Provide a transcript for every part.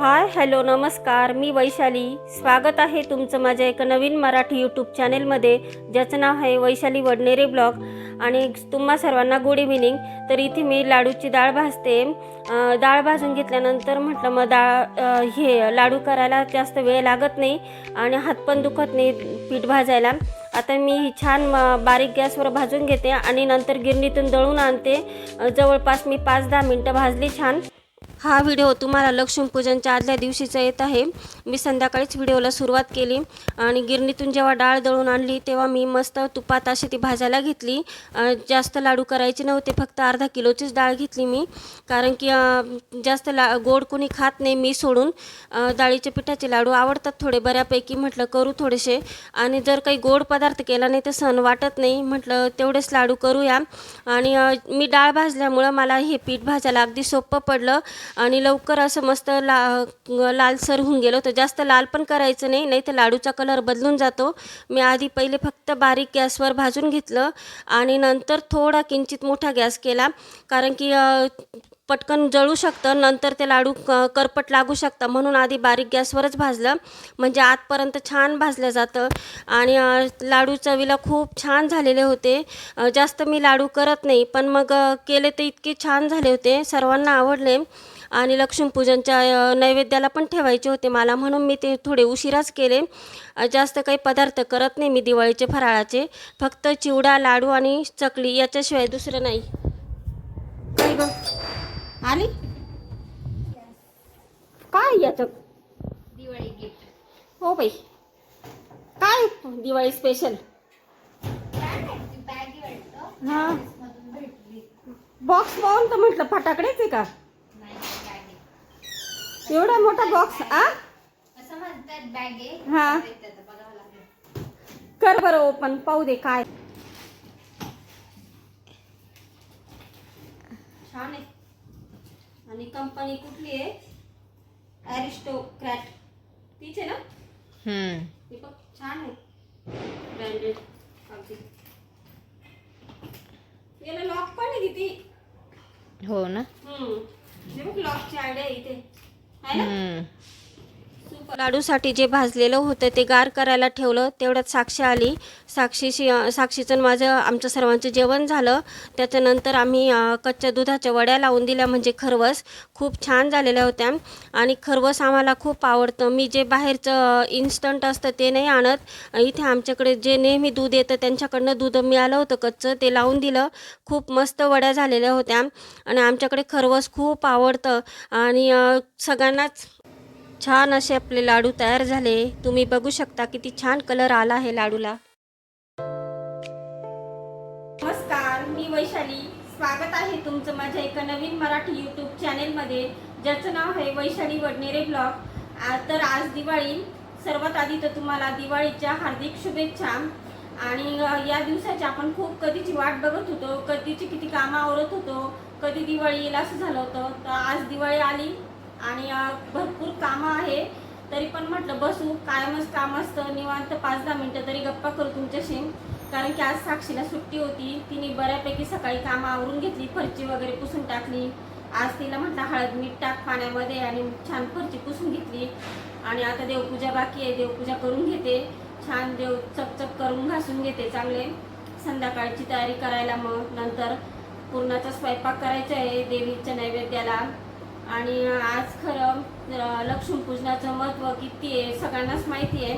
Hi hello नमस्कार मी वैशाली. स्वागत आहे तुमचं माझ्या एका नवीन मराठी यूट्यूब चॅनेलमध्ये ज्याचं नाव आहे वैशाली वडनेरे ब्लॉग. आणि तुम्हा सर्वांना गुड इव्हिनिंग तर इथे मी लाडूची डाळ भाजते. डाळ भाजून घेतल्यानंतर म्हटलं मग डाळ हे लाडू करायला जास्त वेळ लागत नाही आणि हात पण दुखत नाही पीठ भाजायला. आता मी ही छान बारीक गॅसवर भाजून घेते आणि नंतर गिरणीतून दळून आणते. जवळपास मी पाच दहा मिनटं भाजली छान. हा व्हिडिओ तुम्हाला लक्ष्मीपूजनच्या आदल्या दिवशीचा येत आहे. मी संध्याकाळीच व्हिडिओला सुरुवात केली आणि गिरणीतून जेव्हा डाळ दळून आणली तेव्हा मी मस्त तुपात अशी ती भाजायला घेतली. जास्त लाडू करायचे नव्हते फक्त अर्धा किलोचीच डाळ घेतली मी. कारण की जास्त ला गोड कोणी खात नाही मी सोडून डाळीच्या पिठाचे लाडू आवडतात थोडे बऱ्यापैकी म्हटलं करू थोडेसे. आणि जर काही गोड पदार्थ केला नाही तर सण वाटत नाही म्हटलं तेवढेच लाडू करूया. आणि मी डाळ भाजल्यामुळं मला हे पीठ भाजायला अगदी सोपं पडलं. आणि लवकर असं मस्त ला लालसर होऊन गेलं. तर जास्त लाल पण करायचं नाही नाही तर लाडूचा कलर बदलून जातो. मी आधी पहिले फक्त बारीक गॅसवर भाजून घेतलं आणि नंतर थोडा किंचित मोठा गॅस केला. कारण की पटकन जळू शकतं नंतर ते लाडू क करपट लागू शकतं. म्हणून आधी बारीक गॅसवरच भाजलं. म्हणजे आतपर्यंत छान भाजलं जातं. आणि लाडू चवीला खूप छान झालेले होते. जास्त मी लाडू करत नाही पण मग केले ते इतके छान झाले होते. सर्वांना आवडले. आणि लक्ष्मीपूजनच्या नैवेद्याला पण ठेवायचे होते मला. म्हणून मी ते थोडे उशिराच केले. जास्त काही पदार्थ करत नाही मी दिवाळीचे फराळाचे. फक्त चिवडा लाडू आणि चकली याच्याशिवाय दुसरं नाही. काय गं? आली? काय याचं? दिवाळी गिफ्ट हो बाई. काय दिवाळी स्पेशल हा बॉक्स पाहून तर म्हटलं फटाकडेच आहे का? एवढा मोठा बॉक्स आ? असं म्हणतात बॅग आहे. हा. कर बरं ओपन पाहू दे काय. छान आहे. आणि कंपनी कुठली आहे? ॲरिस्टोक्रॅट तीच आहे ना? ती बघ छान आहे. ब्रँडेड अगदी याला लॉक पण आहे किती? हो ना. हम्म. हे बघ लॉकची आयडिया इथे. आहे ना लाडूसाठी जे भाजलेलं होतं ते गार करायला ठेवलं तेवढ्यात साक्षी आली. साक्षीशी साक्षीचं माझं आमचं सर्वांचं जेवण झालं. त्याच्यानंतर आम्ही कच्च्या दुधाच्या वड्या लावून दिल्या म्हणजे खरवस. खूप छान झालेल्या होत्या. आणि खरवस आम्हाला खूप आवडतं. मी जे बाहेरचं इन्स्टंट असतं ते नाही आणत. इथे आमच्याकडे जे नेहमी दूध येतं त्यांच्याकडनं दूध मिळालं होतं कच्चं. ते लावून दिलं. खूप मस्त वड्या झालेल्या होत्या. आणि आमच्याकडे खरवस खूप आवडतं. आणि सगळ्यांनाच छान असे आपले लाडू तयार झाले. तुम्ही बघू शकता किती छान कलर आला आहे लाडूला. नमस्कार मी वैशाली. स्वागत आहे तुमचं माझ्या एका नवीन मराठी यूट्यूब चॅनेलमध्ये ज्याचं नाव आहे वैशाली वडनेरे ब्लॉग. तर आज दिवाळी. सर्वात आधी तर तुम्हाला दिवाळीच्या हार्दिक शुभेच्छा. आणि या दिवसाची आपण खूप कधीची वाट बघत होतो. कधीची किती कामं आवरत होतो. कधी दिवाळी येईल असं झालं होतं. तर आज दिवाळी आली. आणि भरपूर कामं आहे. तरी पण म्हटलं बसू कायमच काम असतं. निवांत पाच दहा मिनटं तरी गप्पा करू तुमच्याशी. कारण की आज साक्षीला सुट्टी होती. तिने बऱ्यापैकी सकाळी कामं आवरून घेतली फरची वगैरे पुसून टाकली. आज तिला म्हटलं हळद मीठ टाक पाण्यामध्ये आणि छान फरची पुसून घेतली. आणि आता देवपूजा बाकी आहे. देवपूजा करून घेते. छान देव चकचक करून घासून घेते चांगले. संध्याकाळची तयारी करायला मग. नंतर पूर्णाचा स्वयंपाक करायचा आहे देवीच्या नैवेद्याला. आणि आज खरं लक्ष्मीपूजनाचं महत्त्व किती आहे सगळ्यांनाच माहिती आहे.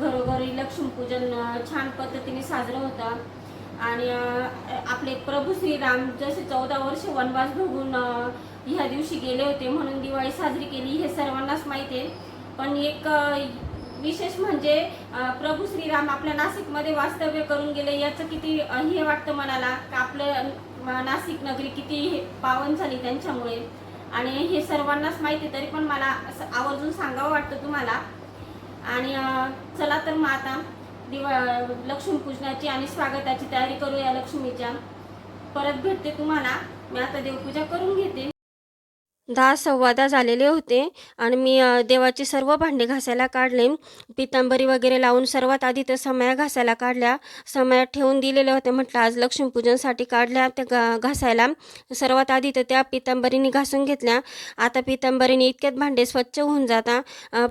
घरोघरी लक्ष्मीपूजन छान पद्धतीने साजरं होतं. आणि आपले प्रभू श्रीराम जसे चौदा वर्ष वनवास भोगून ह्या दिवशी गेले होते म्हणून दिवाळी साजरी केली हे सर्वांनाच माहिती आहे. पण एक विशेष म्हणजे प्रभू श्रीराम आपल्या नाशिकमध्ये वास्तव्य करून गेले याचं किती हे वाटतं मनाला का आपलं नाशिक नगरी किती हे पावन झाली त्यांच्यामुळे. आणि हे सर्वांनाच माहिती आहे, तरी पण मला असं आवर्जून सांगावं वाटतं तुम्हाला. आणि चला तर मग आता दिवा लक्ष्मीपूजनाची आणि स्वागताची तयारी करूया लक्ष्मीच्या. परत भेटते तुम्हाला. मी आता देवपूजा करून घेते. दहा संवादा झालेले होते. आणि मी देवाचे सर्व भांडे घासायला काढले. पितांबरी वगैरे लावून सर्वात आधी तर समया घासायला काढल्या. समया ठेवून दिलेल्या होत्या. म्हटलं आज लक्ष्मीपूजनसाठी काढल्या त्या गा घासायला. सर्वात आधी तर त्या पितांबरीने घासून घेतल्या. आता पितांबरीने इतक्यात भांडे स्वच्छ होऊन जाता.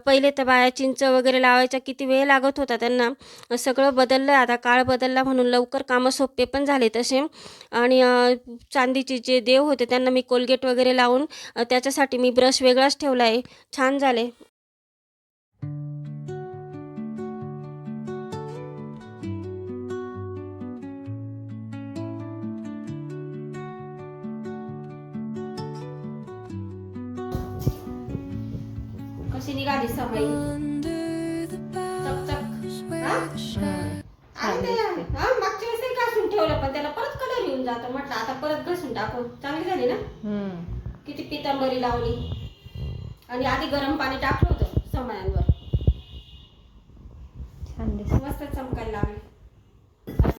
पहिले तर बाया चिंच वगैरे लावायचा किती वेळ लागत होता त्यांना. सगळं बदललं. आता काळ बदलला म्हणून लवकर कामं सोपे पण झाले तसे. आणि चांदीचे जे देव होते त्यांना मी कोलगेट वगैरे लावून त्याच्यासाठी मी ब्रश वेगळाच ठेवला आहे छान झाले. कशी निघाली सवयी? हा? हा, मागच्या वेळेस नाही घासून ठेवलं पण त्याला परत कलर येऊन जातो. म्हटलं आता परत घासून टाकू. चांगली झाली ना? किती पितांबरी लावली? आणि आधी गरम पाणी टाकलं होतं समयांवर. छान मस्त चमकायला लागले.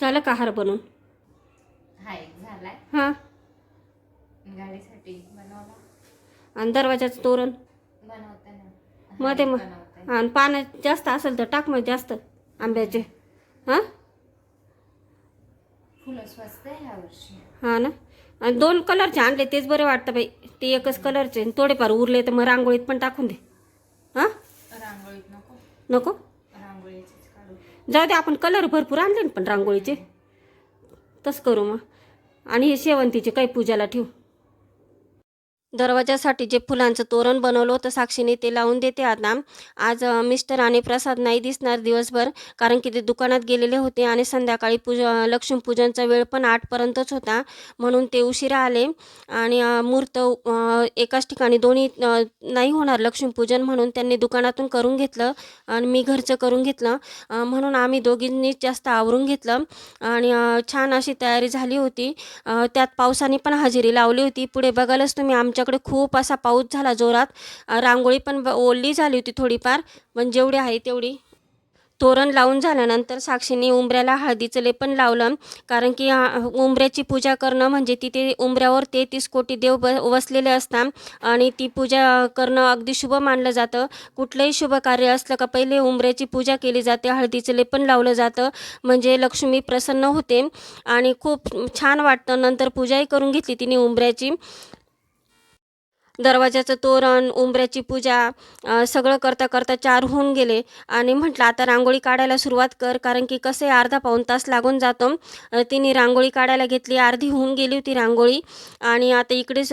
झालं का हार बनवून? हाय झालाय. हां. गाडीसाठी बनवला. आणि दरवाजाचं तोरण? बनवताना. मध्ये मग बनवताना. आणि पाण्यात जास्त असेल तर टाक मग जास्त आंब्याचे. हां? फुलं स्वस्त आहे ह्या वर्षी. हां ना? आणि दोन कलरचे आणले तेच बरे वाटतं बाई. ते एकच कलरचे आणि थोडेफार उरले तर मग रांगोळीत पण टाकून दे. हां? रांगोळीत नको. नको? जाऊ दे आपण कलर भरपूर आणले ना पण रांगोळीचे. तसं करू मग. आणि हे शेवंतीचे काही पूजाला ठेवू. दरवाजासाठी जे फुलांचं तोरण बनवलं होतं साक्षीने ते लावून देते आता. आज मिस्टर आणि प्रसाद नाही दिसणार दिवसभर कारण की ते दुकानात गेलेले होते आणि संध्याकाळी पूजा लक्ष्मीपूजनचा वेळ पण आठपर्यंतच होता म्हणून ते उशिरा आले. आणि मूर्त एकाच ठिकाणी दोन्ही नाही होणार लक्ष्मीपूजन म्हणून त्यांनी दुकानातून करून घेतलं आणि मी घरचं करून घेतलं. म्हणून आम्ही दोघींनीच जास्त आवरून घेतलं आणि छान अशी तयारी झाली होती. त्यात पावसाने पण हजेरी लावली होती. पुढे बघालच तुम्ही आमच्या आमच्याकडे खूप असा पाऊस झाला जोरात. रांगोळी पण ब- ओली झाली होती थोडीफार पण जेवढी आहे तेवढी. तोरण लावून झाल्यानंतर साक्षीने उंबऱ्याला हळदीचं लेपन लावलं. कारण की उंबऱ्याची पूजा करणं म्हणजे तिथे उंबऱ्यावर तेहतीस कोटी देव ब वसलेले असतात आणि ती पूजा करणं अगदी शुभ मानलं जातं. कुठलंही शुभ कार्य असलं का पहिले उंबऱ्याची पूजा केली जाते हळदीचं लेपन लावलं जातं. म्हणजे लक्ष्मी प्रसन्न होते आणि खूप छान वाटतं. नंतर पूजाही करून घेतली तिने उंबऱ्याची. दरवाजाचं तोरण उंबऱ्याची पूजा सगळं करता करता चार होऊन गेले. आणि म्हटलं आता रांगोळी काढायला सुरुवात कर कारण की कसं आहे अर्धा पाऊण तास लागून जातो. तिने रांगोळी काढायला घेतली अर्धी होऊन गेली होती रांगोळी. आणि आता इकडेच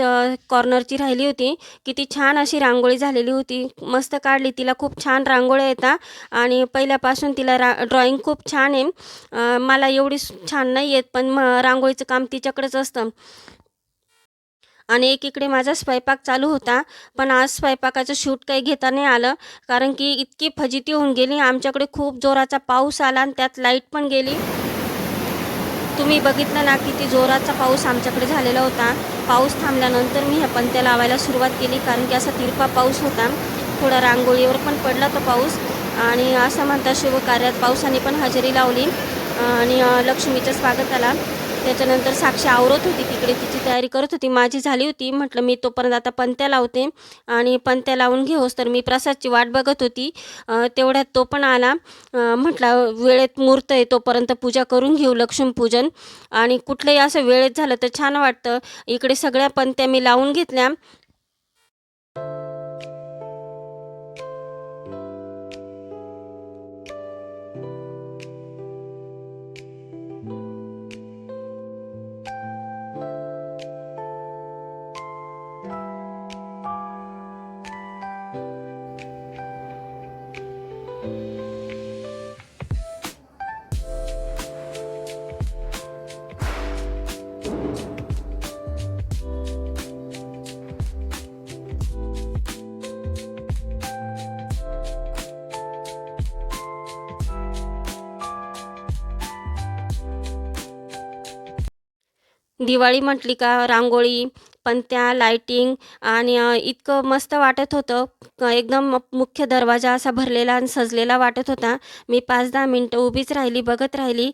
कॉर्नरची राहिली होती. किती छान अशी रांगोळी झालेली होती. मस्त काढली. तिला खूप छान रांगोळ्या येतात आणि पहिल्यापासून तिला रा ड्रॉइंग खूप छान आहे. मला एवढी छान नाही येत पण मग रांगोळीचं काम तिच्याकडेच असतं. आणि एकीकडे माझा स्वयंपाक चालू होता पण आज स्वयंपाकाचं शूट काही घेता नाही आलं कारण की इतकी फजिती होऊन गेली. आमच्याकडे खूप जोराचा पाऊस आला आणि त्यात लाइट पण गेली. तुम्ही बघितलं ना किती जोराचा पाऊस आमच्याकडे झालेला होता. पाऊस थांबल्यानंतर मी ह्या पंत्या लावायला सुरुवात केली कारण की असा तिरपा पाऊस होता. थोडा रांगोळीवर पण पडला तो पाऊस. आणि असं म्हणता शुभ कार्यात पावसाने पण हजेरी लावली. आणि लक्ष्मीचं स्वागत स्वागताला. त्याच्यानंतर साक्षी आवरत होती तिकडे तिची तयारी करत होती. माझी झाली होती. म्हटलं मी तोपर्यंत आता पंत्या लावते. आणि पंत्या लावून घेऊस तर मी प्रसादची वाट बघत होती. तेवढ्यात तो पण आला. म्हटला म्हटलं वेळेत मुहूर्त आहे तोपर्यंत पूजा करून घेऊ लक्ष्मीपूजन आणि कुठलंही असं वेळेत झालं तर छान वाटतं. इकडे सगळ्या पंत्या मी लावून घेतल्या. दिवाळी म्हटली का? रांगोळी. पण त्या लायटिंग आणि इतकं मस्त वाटत होतं. एकदम मुख्य दरवाजा असा भरलेला आणि सजलेला वाटत होता. मी पाच दहा मिनटं उभीच राहिली बघत राहिली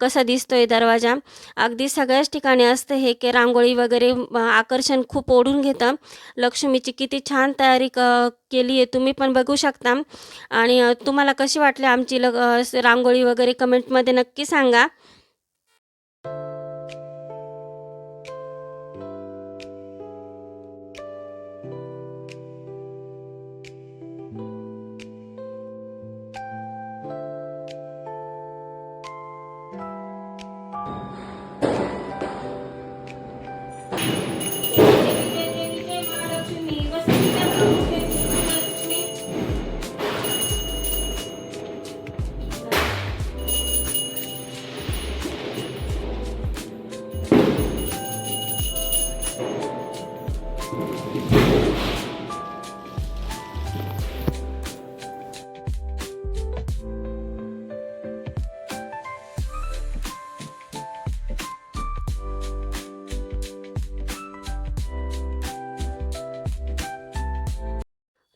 कसं दिसतोय दरवाजा. अगदी सगळ्याच ठिकाणी असतं हे की रांगोळी वगैरे आकर्षण खूप ओढून घेतं. लक्ष्मीची किती छान तयारी क केली आहे तुम्ही पण बघू शकता. आणि तुम्हाला कशी वाटली आमची लग रांगोळी वगैरे कमेंटमध्ये नक्की सांगा.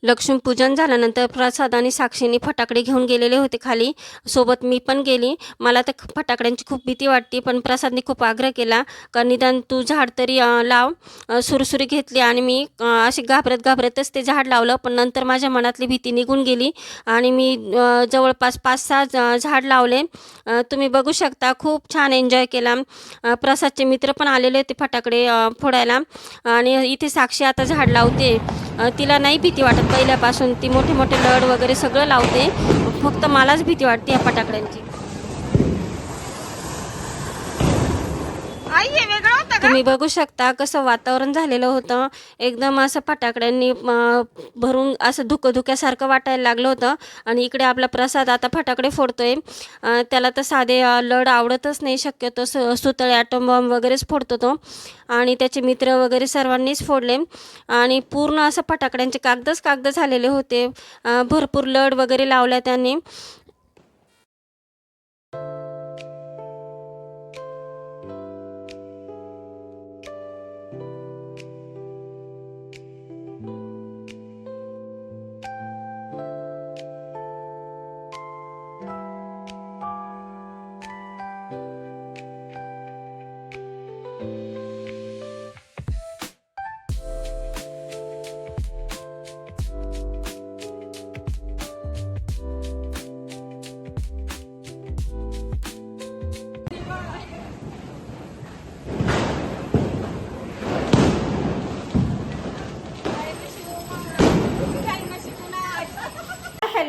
लक्ष्मीपूजन झाल्यानंतर प्रसाद आणि साक्षीने फटाकडे घेऊन गेलेले होते खाली. सोबत मी पण गेली. मला तर फटाकड्यांची खूप भीती वाटते पण प्रसादने खूप आग्रह केला. का निदान तू झाड तरी लाव. सुरसुरी घेतली आणि मी अशी घाबरत घाबरतच ते झाड लावलं पण नंतर माझ्या मनातली भीती निघून गेली आणि मी जवळपास पाच सहा झाड लावले. तुम्ही बघू शकता खूप छान एन्जॉय केला. प्रसादचे मित्र पण आलेले होते फटाकडे फोडायला. आणि इथे साक्षी आता झाड लावते. तिला नाही भीती वाटत पहिल्यापासून ती मोठे मोठे लड वगैरे सगळं लावते. फक्त मलाच भीती वाटते या फटाकड्यांची तुम्ही बघू शकता कसं वातावरण झालेलं होतं. एकदम असं फटाकड्यांनी भरून असं धुकं धुक्यासारखं वाटायला लागलं होतं. आणि इकडे आपला प्रसाद आता फटाकडे फोडतोय. त्याला तर साधे लढ लड आवडतच नाही. शक्यतो स सुतळे ॲटम बॉम्ब वगैरेच फोडतो तो. आणि त्याचे मित्र वगैरे सर्वांनीच फोडले. आणि पूर्ण असं फटाकड्यांचे कागदच कागद झालेले होते. भरपूर लड वगैरे लावल्या त्यांनी.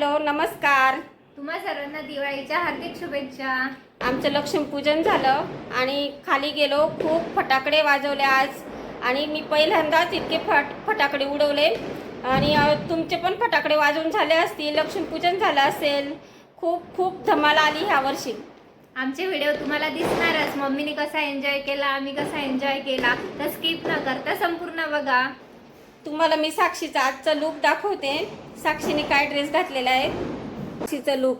हॅलो नमस्कार. तुम्हा सर्वांना दिवाळीच्या हार्दिक शुभेच्छा. आमचं लक्ष्मीपूजन झालं आणि खाली गेलो खूप फटाकडे वाजवले आज. आणि मी पहिल्यांदाच इतके फट फटाकडे उडवले. आणि तुमचे पण फटाकडे वाजवून झाले असतील लक्ष्मीपूजन झालं असेल. खूप खूप धमाल आली ह्या वर्षी. आमचे व्हिडिओ तुम्हाला दिसणारच. मम्मीने कसा एन्जॉय केला आम्ही कसा एन्जॉय केला तर स्किप न करता संपूर्ण बघा. तुम्हाला मी साक्षीचा आजचा लुक दाखवते. साक्षीने काय ड्रेस घातलेला आहे? साक्षीचा लुक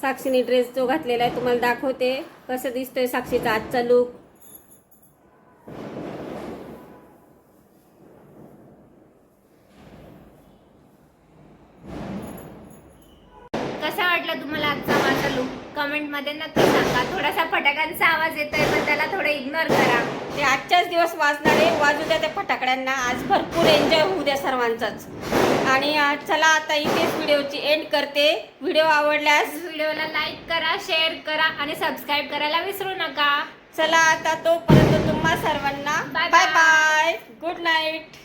साक्षीने ड्रेस जो घातलेला आहे तुम्हाला दाखवते. कसं दिसतोय साक्षीचा आजचा लुक कसा वाटला तुम्हाला आजचा माझा लुक कमेंटमध्ये नक्की सांगा. थोडासा फटाक्यांचा आवाज येतोय पण त्याला थोडं इग्नोर करा. ते आजच्याच दिवस वाजणारे वाजू द्या त्या फटाकड्यांना. आज भरपूर एन्जॉय होऊ द्या सर्वांचाच. आणि चला आता इथेच व्हिडिओची एंड करते. व्हिडिओ आवडल्यास व्हिडिओला लाईक करा शेअर करा आणि सबस्क्राईब करायला विसरू नका. चला आता तोपर्यंत तुम्हा सर्वांना बाय. Bye good night